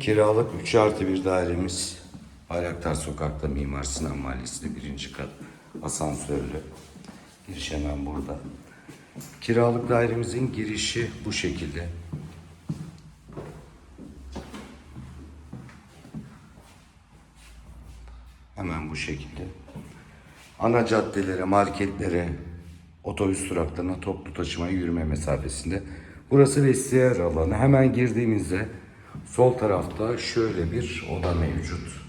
Kiralık 3 artı bir dairemiz Bayraktar Sokak'ta Mimar Sinan Mahallesi'nde birinci kat asansörlü. Giriş hemen burada. Kiralık dairemizin girişi bu şekilde. Hemen bu şekilde. Ana caddelere, marketlere, otobüs duraklarına, toplu taşımaya yürüme mesafesinde. Burası vestiyer alanı. Hemen girdiğimizde sol tarafta şöyle bir oda mevcut.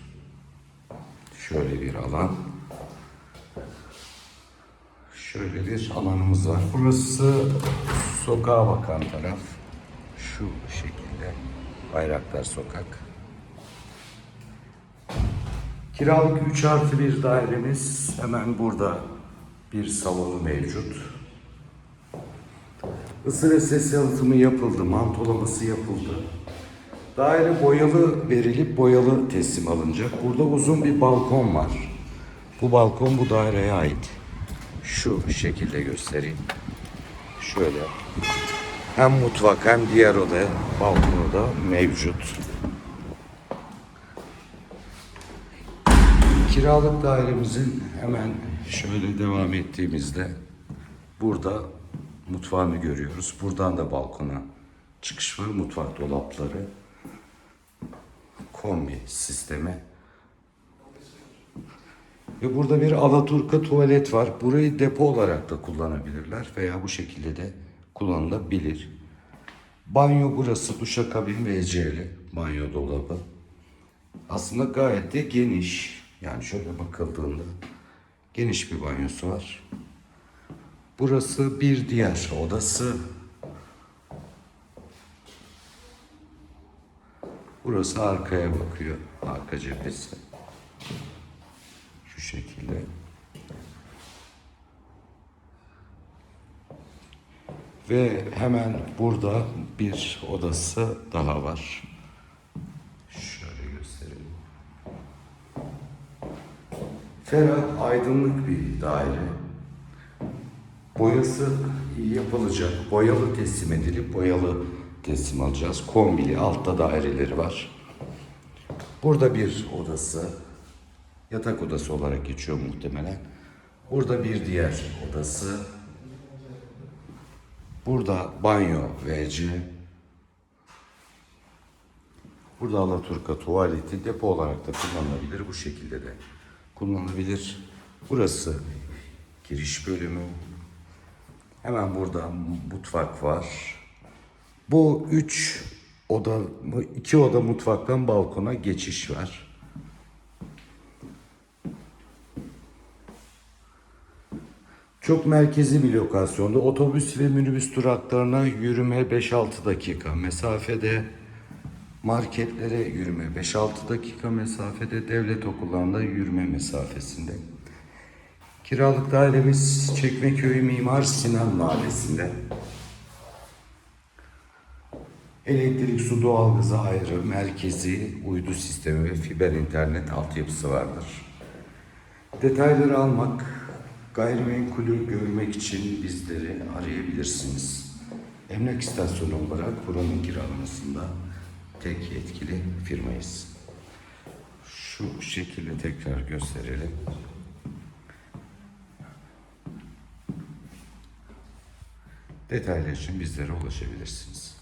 Şöyle bir alan. Şöyle bir alanımız var. Burası sokağa bakan taraf. Şu şekilde. Bayraktar Sokak. Kiralık 3 artı bir dairemiz hemen burada bir salonu mevcut. Isı ve ses yalıtımı yapıldı, mantolaması yapıldı. Daire boyalı verilip boyalı teslim alınacak. Burada uzun bir balkon var. Bu balkon bu daireye ait. Şu şekilde göstereyim. Şöyle. Hem mutfak hem diğer oda balkonu da mevcut. Kiralık dairemizin hemen şöyle devam ettiğimizde burada mutfağını görüyoruz. Buradan da balkona çıkış var. Mutfak dolapları. Kombi sistemi. Ve burada bir Alaturka tuvalet var. Burayı depo olarak da kullanabilirler veya bu şekilde de kullanılabilir. Banyo burası duşakabin ve eceli banyo dolabı. Aslında gayet de geniş. Yani şöyle bakıldığında geniş bir banyosu var. Burası bir diğer odası. Burası arkaya bakıyor. Arka cephesi. Şu şekilde. Ve hemen burada bir odası daha var. Şöyle gösterelim. Ferah, aydınlık bir daire. Boyası yapılacak. Boyalı teslim edilip boyalı teslim alacağız. Kombili altta daireleri var. Burada bir odası. Yatak odası olarak geçiyor muhtemelen. Burada bir diğer odası. Burada banyo WC. Burada Alaturka tuvaleti depo olarak da kullanılabilir. Bu şekilde de kullanılabilir. Burası giriş bölümü. Hemen burada mutfak var. Bu üç oda, iki oda mutfaktan balkona geçiş var. Çok merkezi bir lokasyonda. Otobüs ve minibüs duraklarına yürüme 5-6 dakika mesafede. Marketlere yürüme 5-6 dakika mesafede. Devlet okullarında yürüme mesafesinde. Kiralık dairemiz Çekmeköy Mimar Sinan Mahallesi'nde. Elektrik, su, doğalgazı ayrı, merkezi, uydu sistemi ve fiber internet altyapısı vardır. Detayları almak, gayrimenkulü görmek için bizleri arayabilirsiniz. Emlak istasyonu olarak buranın kiralamasında tek yetkili firmayız. Şu şekilde tekrar gösterelim. Detaylar için bizlere ulaşabilirsiniz.